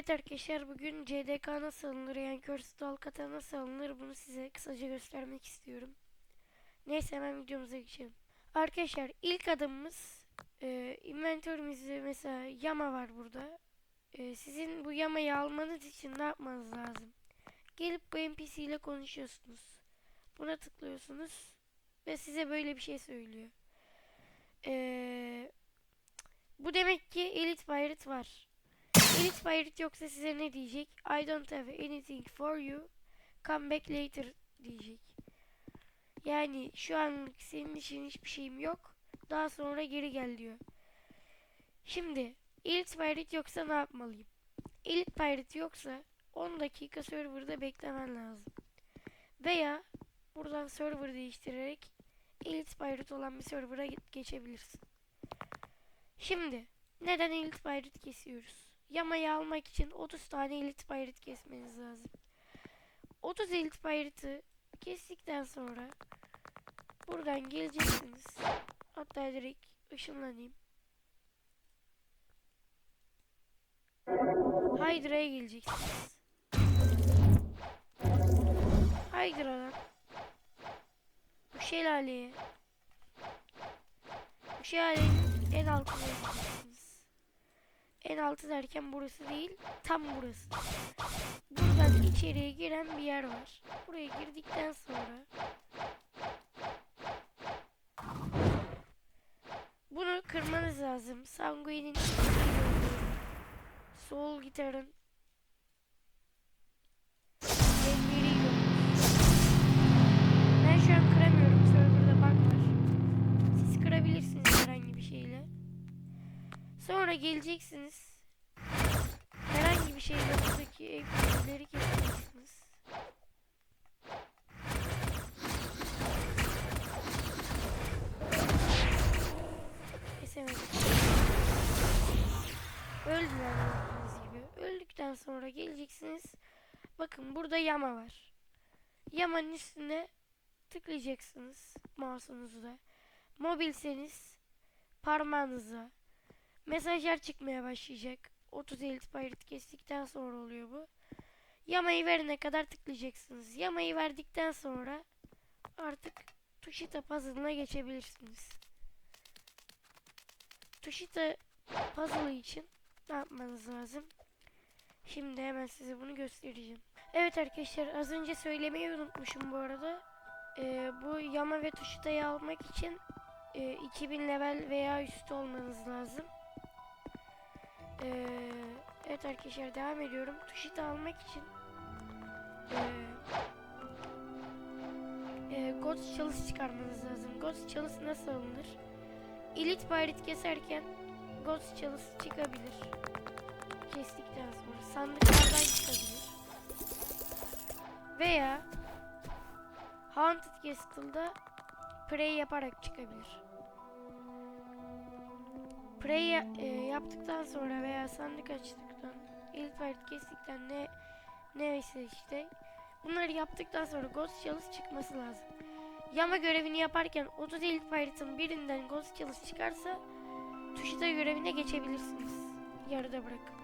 Evet arkadaşlar bugün CDK nasıl alınır yani Cursed Alcata nasıl alınır bunu size kısaca göstermek istiyorum. Neyse hemen videomuza geçelim. Arkadaşlar ilk adımımız e, inventörümüzde mesela yama var burada. E, sizin bu yamayı almanız için ne yapmanız lazım? Gelip bu NPC ile konuşuyorsunuz. Buna tıklıyorsunuz ve size böyle bir şey söylüyor. E, bu demek ki Elite Pirate var. Pirate yoksa size ne diyecek? I don't have anything for you. Come back later diyecek. Yani şu anlık senin için hiçbir şeyim yok. Daha sonra geri gel diyor. Şimdi Pirate yoksa ne yapmalıyım? Pirate yoksa 10 dakika serverda beklemen lazım. Veya buradan server değiştirerek Elite Pirate olan bir server'a ge- geçebilirsin. Şimdi neden Elite Pirate kesiyoruz? Yamayı almak için 30 tane Elite Pirate kesmeniz lazım. 30 Elite Pirate'ı kestikten sonra buradan geleceksiniz. Hatta direkt ışınlanayım. Hydra'ya geleceksiniz. Hydra'dan bu şelaleye bu şelalenin en altına gideceksiniz. En altı derken burası değil, tam burası. Buradan içeriye giren bir yer var. Buraya girdikten sonra bunu kırmanız lazım. Sanguine'in sol gitarın Sonra geleceksiniz. Herhangi bir şeyle buradaki evleri keseceksiniz. Kesemedim. Öldüler gördüğünüz gibi. Öldükten sonra geleceksiniz. Bakın burada yama var. Yamanın üstüne tıklayacaksınız mouse'unuzla. Mobilseniz parmağınızla mesajlar çıkmaya başlayacak. 30 Elite Pirate kestikten sonra oluyor bu. Yamayı verene kadar tıklayacaksınız. Yamayı verdikten sonra artık Tushita puzzle'ına geçebilirsiniz. Tushita puzzle için ne yapmanız lazım? Şimdi hemen size bunu göstereceğim. Evet arkadaşlar az önce söylemeyi unutmuşum bu arada. Ee, bu Yama ve Tushita'yı almak için e, 2000 level veya üstü olmanız lazım. Ee, evet arkadaşlar devam ediyorum. Tushita almak için ee, e, Ghost çalısı çıkarmanız lazım. Ghost çalısı nasıl alınır? Elite Pirate keserken Ghost çalısı çıkabilir. Kestikten sonra sandıklardan çıkabilir. Veya Haunted Castle'da Prey yaparak çıkabilir. Prey e, yaptıktan sonra veya sandık açtıktan, Elite Pirate kestikten ne neyse işte bunları yaptıktan sonra Ghost Chalice çıkması lazım. Yama görevini yaparken 30 Elite Pirate'ın birinden Ghost Chalice çıkarsa Tushita görevine geçebilirsiniz. Yarıda bırakıp.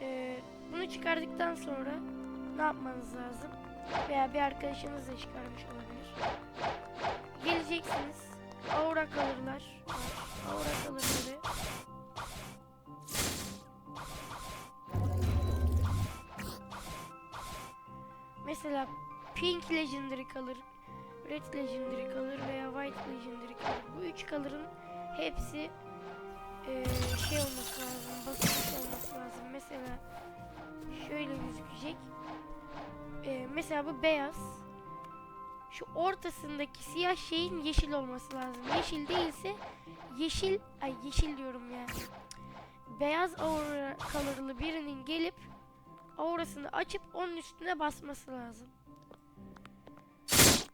Ee, bunu çıkardıktan sonra ne yapmanız lazım? Veya bir arkadaşınız da çıkarmış olabilir. Geleceksiniz. Aura kalırlar. Mesela Pink Legendary kalır, Red Legendary kalır veya White Legendary kalır. Bu üç kalırın hepsi eee, şey olması lazım, basılmış olması lazım. Mesela şöyle gözükecek. Eee, mesela bu beyaz. Şu ortasındaki siyah şeyin yeşil olması lazım. Yeşil değilse yeşil, ay yeşil diyorum ya. Beyaz aura kalırlı birinin gelip aurasını açıp onun üstüne basması lazım.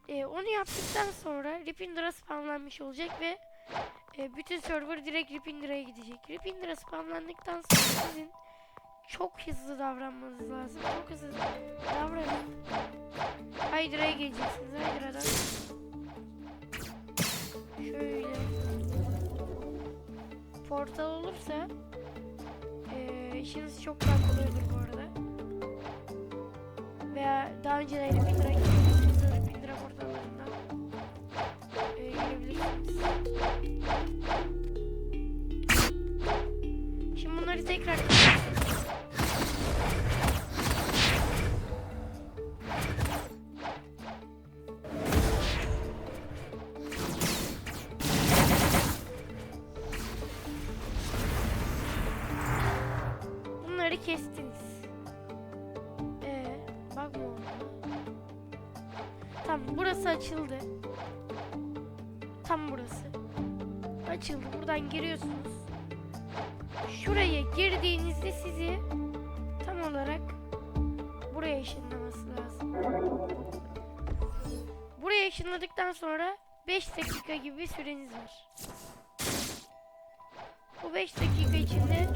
Ee, onu yaptıktan sonra Ripindra'a spamlanmış olacak ve e, bütün server direkt Ripindra'ya gidecek. Ripindra spamlandıktan sonra sizin çok hızlı davranmanız lazım. Çok hızlı davranın. Hydra'ya geleceksiniz. Hydra'dan şöyle portal olursa e, işiniz çok daha kolay olur bu arada. Veya daha önce de Repeater'a gittiyseniz Repeater'a portallarından e, girebilirsiniz. Şimdi bunları tekrar Tam burası. Açıldı. Buradan giriyorsunuz. Şuraya girdiğinizde sizi tam olarak buraya ışınlaması lazım. Buraya ışınladıktan sonra 5 dakika gibi bir süreniz var. Bu 5 dakika içinde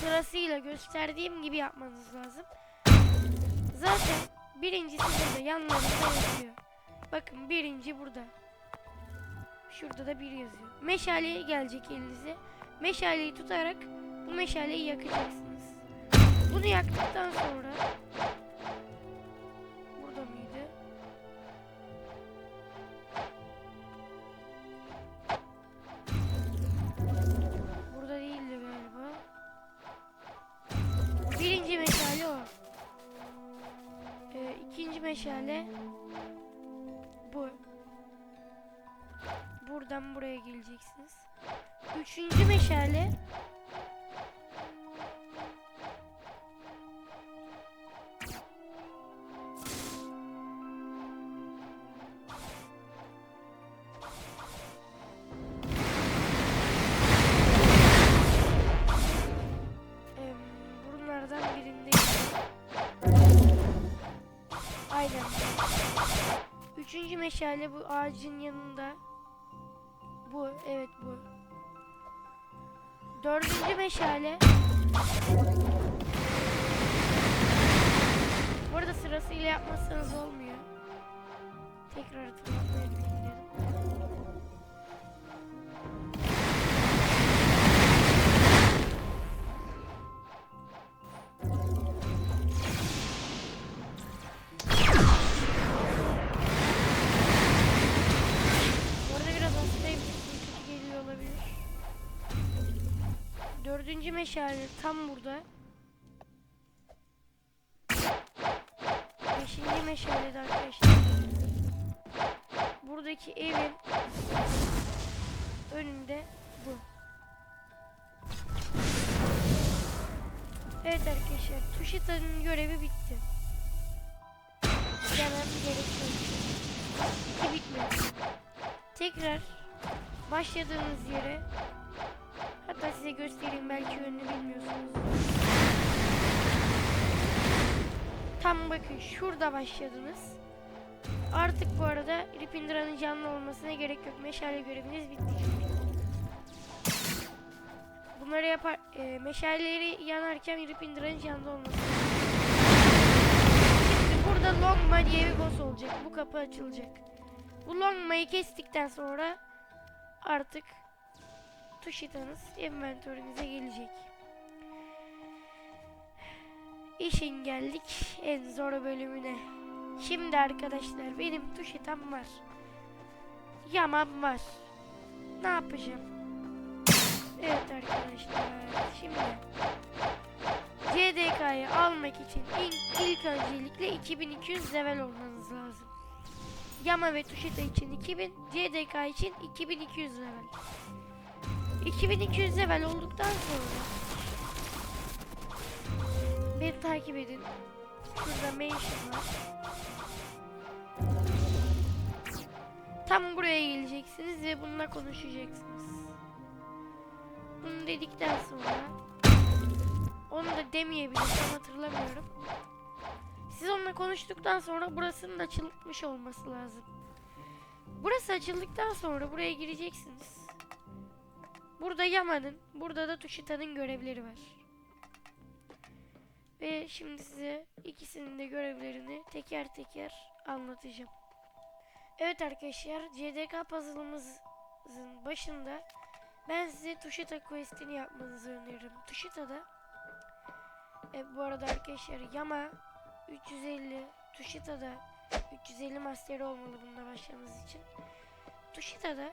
sırasıyla gösterdiğim gibi yapmanız lazım. Zaten birincisi burada yanlarında yazıyor. Bakın birinci burada. Şurada da bir yazıyor. Meşale gelecek elinize. Meşaleyi tutarak bu meşaleyi yakacaksınız. Bunu yaktıktan sonra meşale bu. Buradan buraya geleceksiniz. Üçüncü meşale meşale bu ağacın yanında. Bu, evet bu. Dördüncü meşale. Bu arada sırasıyla yapmazsanız olmuyor. Tekrar hatırlatmaya Dördüncü meşale tam burada. Beşinci meşale de arkadaşlar. Buradaki evin önünde bu. Evet arkadaşlar. Tuşita'nın görevi bitti. Demem gerekiyor. İki bitmedi. Tekrar başladığınız yere hatta size göstereyim belki yönünü bilmiyorsunuz. Tam bakın şurada başladınız. Artık bu arada Ripindra'nın canlı olmasına gerek yok. Meşale göreviniz bitti. Bunları yapar, e, meşaleleri yanarken Ripindra'nın canlı olması. Şimdi burada Longma diye bir boss olacak. Bu kapı açılacak. Bu Longma'yı kestikten sonra artık Tushita'nız inventörünüze gelecek. İşin geldik en zor bölümüne. Şimdi arkadaşlar benim Tushita'm var. Yamam var. Ne yapacağım? Evet arkadaşlar şimdi CDK'yı almak için ilk, ilk öncelikle 2200 level olmanız lazım. Yama ve Tushita için 2000, CDK için 2200 level. 2200 level olduktan sonra beni takip edin. Şurada mention var. Tam buraya geleceksiniz ve bununla konuşacaksınız. Bunu dedikten sonra onu da demeyebilirim tam hatırlamıyorum. Siz onunla konuştuktan sonra burasının açılmış olması lazım. Burası açıldıktan sonra buraya gireceksiniz. Burada Yama'nın, burada da Tushita'nın görevleri var. Ve şimdi size ikisinin de görevlerini teker teker anlatacağım. Evet arkadaşlar, CDK puzzle'ımızın başında Ben size Tushita questini yapmanızı öneririm. Tushita'da e, bu arada arkadaşlar Yama 350 Tushita'da 350 master olmalı bununla başlamanız için. Tushita'da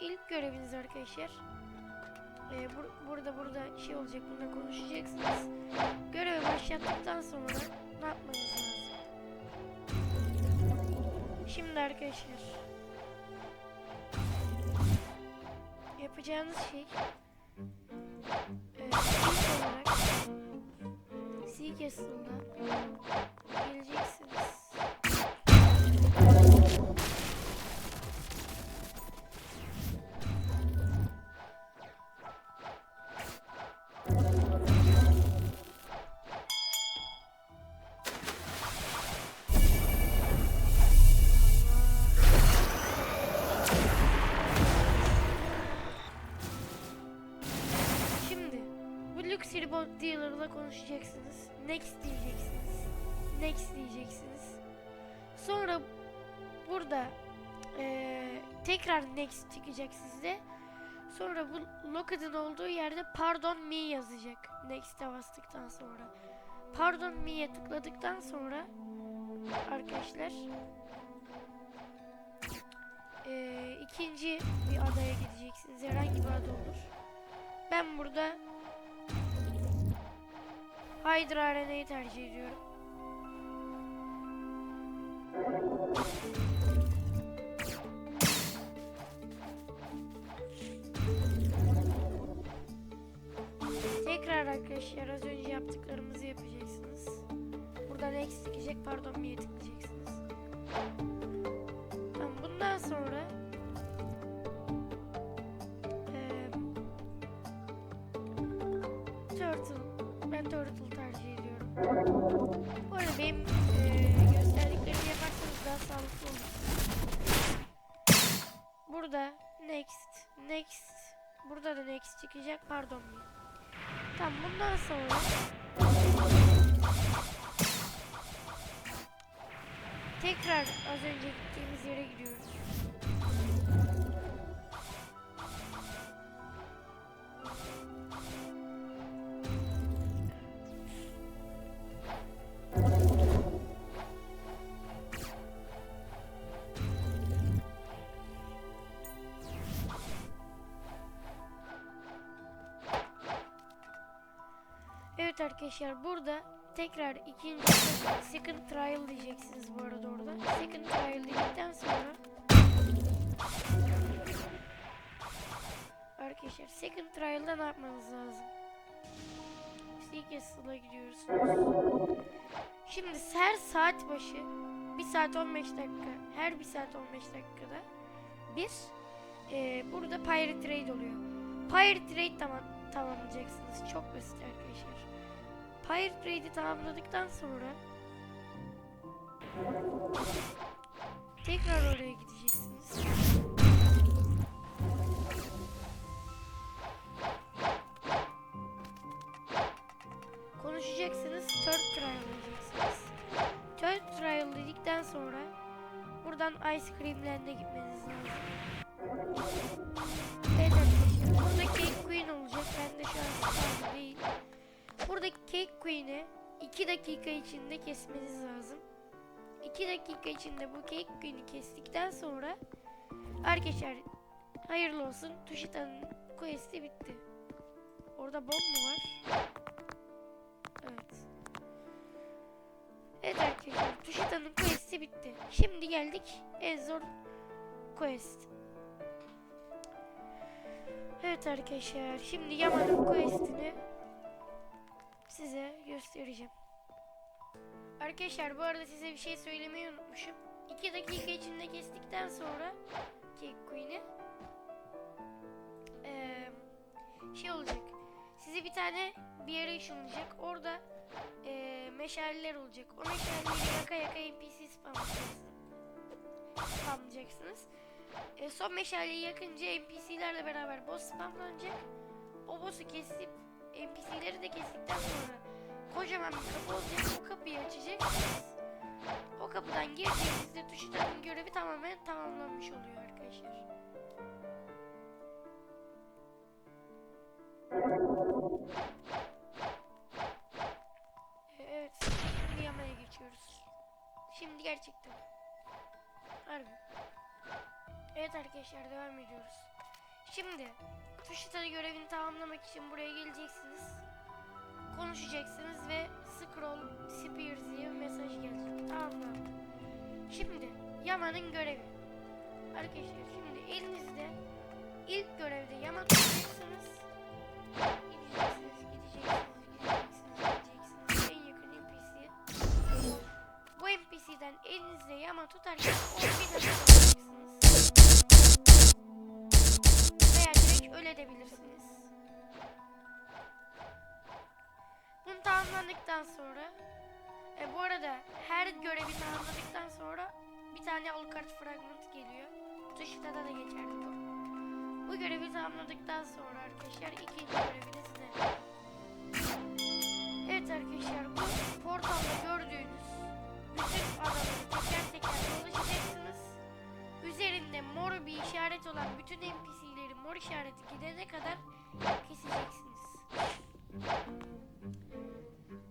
ilk göreviniz arkadaşlar e, bur- burada burada şey olacak bunda konuşacaksınız. Görevi başlattıktan sonra ne yapmanız lazım? Şimdi arkadaşlar yapacağınız şey e, ilk olarak Castle'da geleceksiniz. Dealer'la konuşacaksınız. Next diyeceksiniz. Next diyeceksiniz. Sonra burada eee, tekrar next çıkacak sizde. Sonra bu Lockett'ın olduğu yerde pardon me yazacak. Next'e bastıktan sonra. Pardon me'ye tıkladıktan sonra arkadaşlar eee, ikinci bir adaya gideceksiniz. Herhangi bir ada olur. Ben burada Hydra Arena'yı tercih ediyorum. Tekrar arkadaşlar az önce yaptıklarımızı yapacaksınız. Buradan çıkacak pardon bir tıklayacaksınız. Tamam bundan sonra eee Turtle. Ben Turtle. Bu arada benim eee, gösterdiklerimi yaparsanız daha sağlıklı olur. Burada next, next. Burada da next çıkacak. Pardon. Tamam bundan sonra tekrar az önce gittiğimiz yere gidiyoruz. Arkadaşlar burada tekrar ikinci second trial diyeceksiniz bu arada orada. Second trial dedikten sonra Arkadaşlar second trial'da ne yapmanız lazım? Sea Castle'a gidiyorsunuz. Şimdi her saat başı 1 saat 15 dakika her 1 saat 15 dakikada bir eee, burada pirate trade oluyor. Pirate trade tamam tamamlayacaksınız. Çok basit arkadaşlar. Pirate Trade'i tamamladıktan sonra tekrar oraya gideceksiniz. Konuşacaksınız. Third trial diyeceksiniz. Third trial dedikten sonra buradan Ice Cream Land'e gitmeniz lazım. Evet arkadaşlar. Burada Cake Queen'i 2 dakika içinde kesmeniz lazım. 2 dakika içinde bu Cake Queen'i kestikten sonra arkadaşlar hayırlı olsun Tushita'nın quest'i bitti. Orada bomb mu var? Evet. Evet arkadaşlar Tushita'nın quest'i bitti. Şimdi geldik en zor quest. Evet arkadaşlar şimdi Yaman'ın quest'ini size göstereceğim. Arkadaşlar bu arada size bir şey söylemeyi unutmuşum. 2 dakika içinde kestikten sonra Cake Queen'i eee, şey olacak. Size bir tane bir yere ışınlayacak. Orada eee meşaleler olacak. O meşaleleri yaka yaka NPC spamlayacaksınız. spamlayacaksınız. E, son meşaleyi yakınca NPC'lerle beraber boss spamlanacak. O boss'u kesip NPC'leri de kestikten sonra kocaman bir kapı olacak. O kapıyı açacaksınız. O kapıdan girdiğinizde tuşu görevi tamamen tamamlanmış oluyor arkadaşlar. E, evet, şimdi yamaya geçiyoruz. Şimdi gerçekten. Harbi. Evet arkadaşlar devam ediyoruz. Şimdi Tuşita'da görevini tamamlamak için buraya geleceksiniz. Konuşacaksınız ve scroll spears diye bir mesaj gelecek. Tamam mı? Şimdi Yama'nın görevi. Arkadaşlar şimdi elinizde ilk görevde Yama tutacaksınız. Gideceksiniz, gideceksiniz, gideceksiniz, gideceksiniz. En yakın NPC'ye. Bu NPC'den elinizde Yama tutarken 10 bin alacaksınız. Direkt öyle edebilirsiniz. Bunu tamamladıktan sonra e, bu arada her görevi tamamladıktan sonra bir tane Alucard fragment geliyor. Tuşita'da da geçerli bu. Bu görevi tamamladıktan sonra arkadaşlar ikinci görevi de size. Evet arkadaşlar bu portalda gördüğünüz bütün adaları teker teker dolaşacaksınız. Üzerinde mor bir işaret olan bütün NPC'leri mor işareti gidene kadar keseceksiniz.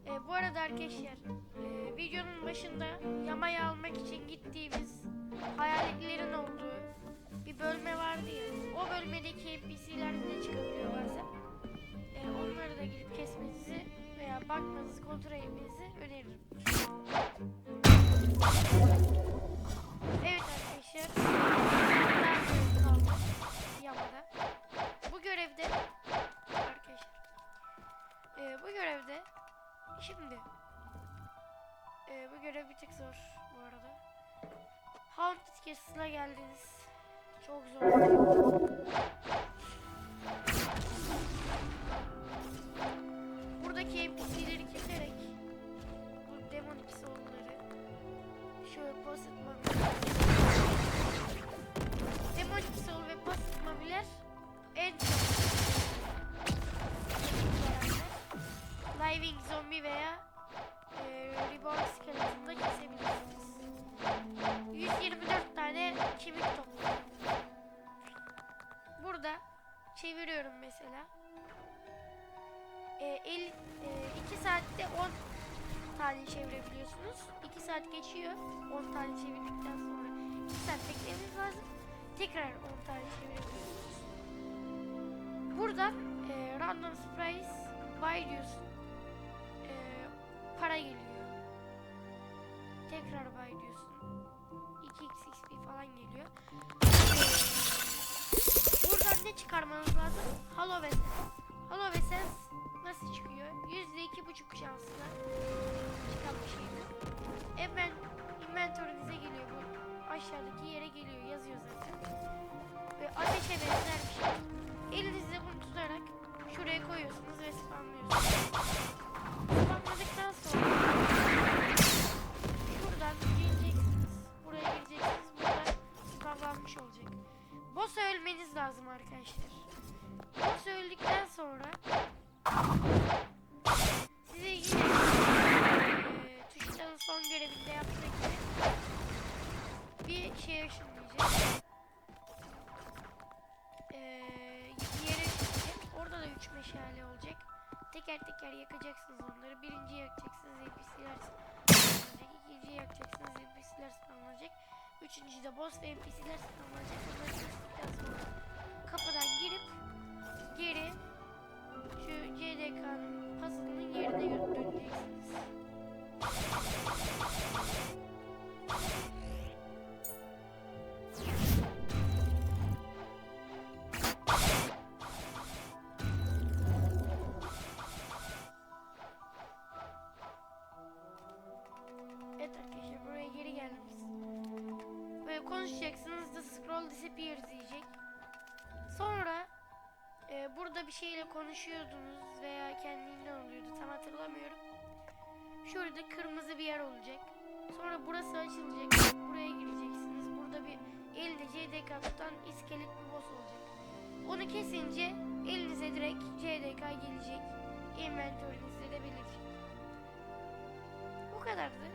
Ee, bu arada arkadaşlar e, videonun başında yamayı almak için gittiğimiz hayaletlerin olduğu bir bölme vardı ya. O bölmedeki NPC'ler de çıkabiliyor bazen. Ee, onları da gidip kesmenizi veya bakmanızı kontrol etmenizi öneririm. Evet bu görevde şimdi e, bu görev bir tık zor bu arada. Haunted Castle'a geldiniz. Çok zor. Buradaki NPC'leri keserek bu demonik soul'ları şöyle basit maviler demonik soul ve basit maviler en çok Living zombie veya e, Reborn Skeleton'da kesebilirsiniz. 124 tane kemik topladım. Burada çeviriyorum mesela. E, 50, e, 2 saatte 10 tane çevirebiliyorsunuz. 2 saat geçiyor 10 tane çevirdikten sonra. 2 saat beklemeniz lazım. Tekrar 10 tane çevirebiliyorsunuz. Buradan e, random surprise buy diyorsun. Para geliyor. Tekrar buy diyorsun. 2x XP falan geliyor. Buradan ne çıkarmanız lazım? Hollow Essence. Hollow Essence nasıl çıkıyor? %2,5 şansla çıkan bir şeydi. Hemen inventory'nize geliyor bu. Aşağıdaki yere geliyor. Yazıyor zaten. Ve ateşe benzer bir şey. Elinizle bunu tutarak şuraya koyuyorsunuz ve spamlıyorsunuz. Spamladıktan sonra şuradan geleceksiniz. Buraya geleceksiniz. Burada spamlanmış olacak. Boss'a ölmeniz lazım arkadaşlar. Boss öldükten sonra size yine eee Tuşita'nın son görevinde yaptığı bir şey ışınlayacak. Yere. Orada da 3 meşale olacak. Teker teker yakacaksınız onları. Birinci yakacaksınız NPC'ler spamlanacak. İkinciyi yakacaksınız NPC'ler spamlanacak. Üçüncü de boss ve NPC'ler spamlanacak. Bunları kestikten sonra kapıdan girip geri şu CDK'nın puzzle'ının yerine döneceksiniz. Böyle konuşacaksınız da scroll disappears diyecek. Sonra e, burada bir şeyle konuşuyordunuz veya kendiliğinden oluyordu tam hatırlamıyorum. Şurada kırmızı bir yer olacak. Sonra burası açılacak. Buraya gireceksiniz. Burada bir elde CDK tutan iskelet bir boss olacak. Onu kesince elinize direkt CDK gelecek. Inventörünüzde de belirtecek. Bu kadardı.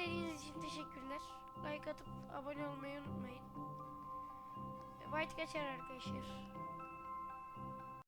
İzlediğiniz için teşekkürler. Like atıp abone olmayı unutmayın. White kaçar arkadaşlar.